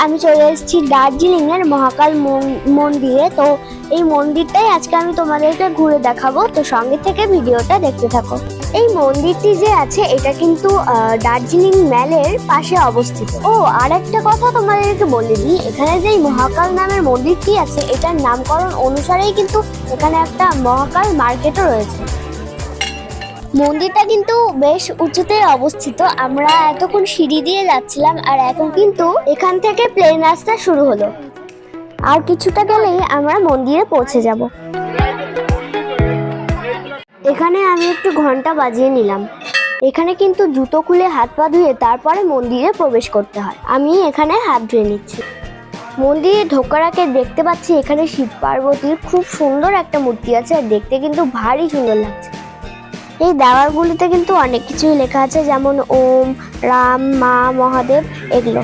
আমি চলে এসেছি দার্জিলিং এর মহাকাল মন- মন্দিরে। তো এই মন্দিরটাই আজকে আমি তোমাদেরকে ঘুরে দেখাবো। তো সঙ্গে থেকে ভিডিওটা দেখতে থাকো। এই মন্দিরটি যে আছে, এটা কিন্তু দার্জিলিং ম্যালের পাশে অবস্থিত। ও আর একটা কথা তোমাদেরকে বলে দিই। এখানে যে মহাকাল নামের মন্দিরটি আছে, এটার নামকরণ অনুসারেই কিন্তু এখানে একটা মহাকাল মার্কেটও রয়েছে। মন্দিরটা কিন্তু বেশ উঁচুতে অবস্থিত। আমরা এতক্ষণ সিঁড়ি দিয়ে যাচ্ছিলাম আর এখন কিন্তু এখান থেকে প্লেন রাস্তা শুরু হলো। আর কিছুটা গেলেই আমরা মন্দিরে পৌঁছে যাব। এখানে আমি একটু ঘণ্টা বাজিয়ে নিলাম। এখানে কিন্তু জুতো খুলে হাত পা ধুয়ে তারপরে মন্দিরে প্রবেশ করতে হয়। আমি এখানে হাত ধুয়ে নিচ্ছি। মন্দিরে ঢোকার আগে দেখতে পাচ্ছি এখানে শিব পার্বতীর খুব সুন্দর একটা মূর্তি আছে। আর দেখতে কিন্তু ভারী সুন্দর লাগছে। এই দেওয়ালগুলিতে কিন্তু অনেক কিছুই লেখা আছে, যেমন ওম, রাম, মা, মহাদেব এগুলো।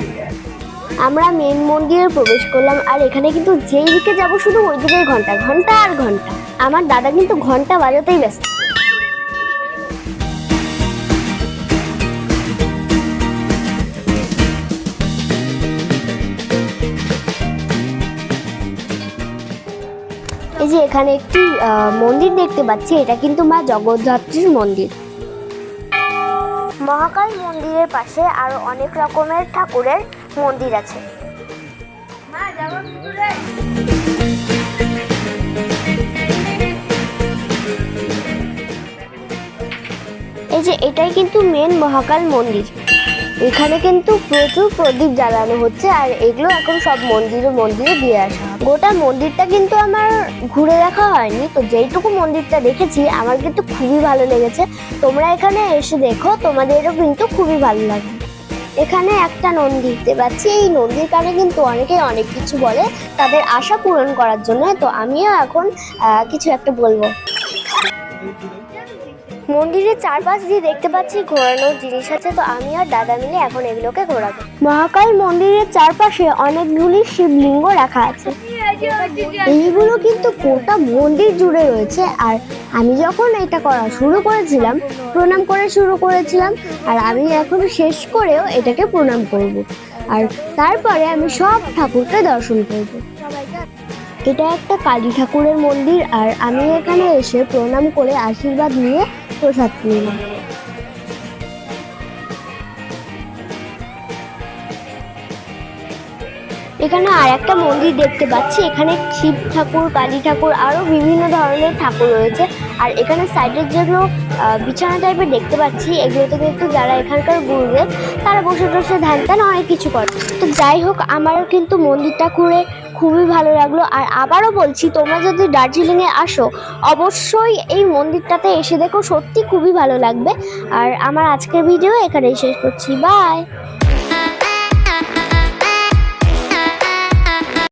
আমরা মেন মন্দিরে প্রবেশ করলাম, আর এখানে কিন্তু যেই দিকে যাব শুধু ওই দিকেই ঘণ্টা ঘণ্টা আর ঘণ্টা। আমার দাদা কিন্তু ঘণ্টা বাজাতেই ব্যস্ত। এই যে এখানে একটি আহ, মন্দির দেখতে পাচ্ছি এটা কিন্তু মা জগদ্ধাত্রীর মন্দির। মহাকাল মন্দিরের পাশে আরও অনেক রকমের ঠাকুরের মন্দির আছে। এই যে এটাই কিন্তু মেন মহাকাল মন্দির। এখানে কিন্তু প্রচুর প্রদীপ জ্বালানো হচ্ছে আর এগুলো এখন সব মন্দিরে মন্দিরে দিয়ে আসা গোটা মন্দিরটা কিন্তু আমার ঘুরে দেখা হয়নি, তো যেইটুকু মন্দিরটা দেখেছি, আমার কিন্তু খুবই ভালো লেগেছে। তোমরা এখানে এসে দেখো, তোমাদেরও কিন্তু খুবই ভালো লাগবে। এখানে একটা নন্দী দেখতে পাচ্ছি, এই নন্দীর কানে কিন্তু অনেকেই অনেক কিছু বলে তাদের আশা পূরণ করার জন্য, তো আমিও এখন কিছু একটা বলব। মন্দিরের চারপাশ দিয়ে দেখতে পাচ্ছি ঘোরানোর জিনিস আছে, তো আমি আর দাদা মিলে এখন এগুলোকে ঘোরাবো। মহাকাল মন্দিরের চারপাশে অনেকগুলি শিবলিঙ্গ রাখা আছে। এইগুলো কিন্তু গোটা মন্দির জুড়ে রয়েছে, আর আমি যখন এটা করা শুরু করেছিলাম, প্রণাম করে শুরু করেছিলাম, আর আমি এখন শেষ করেও এটাকে প্রণাম করব। আর তারপরে আমি সব ঠাকুরকে দর্শন করব। এটা একটা কালী ঠাকুরের মন্দির, আর আমি এখানে এসে প্রণাম করে আশীর্বাদ নিয়ে এখানে আর একটা মন্দির দেখতে পাচ্ছি। এখানে শিব ঠাকুর, কালী ঠাকুর আরও বিভিন্ন ধরনের ঠাকুর রয়েছে। আর এখানে সাইডের যেগুলো বিছানা টাইপের দেখতে পাচ্ছি। এগুলোতে কিন্তু যারা এখানকার গুরুদেব, তারা বসে বসে ধ্যান ধ্যান অনেক কিছু করে। তো যাই হোক, আমারও কিন্তু মন্দিরটা ঘুরে খুবই ভালো লাগল। আর আবারও বলছি, তোমরা যদি দার্জিলিংয়ে আসো, অবশ্যই এই মন্দিরটাতে এসে দেখো, সত্যি খুবই ভালো লাগবে। আর আমার আজকের ভিডিও এখানেই শেষ করছি। বাই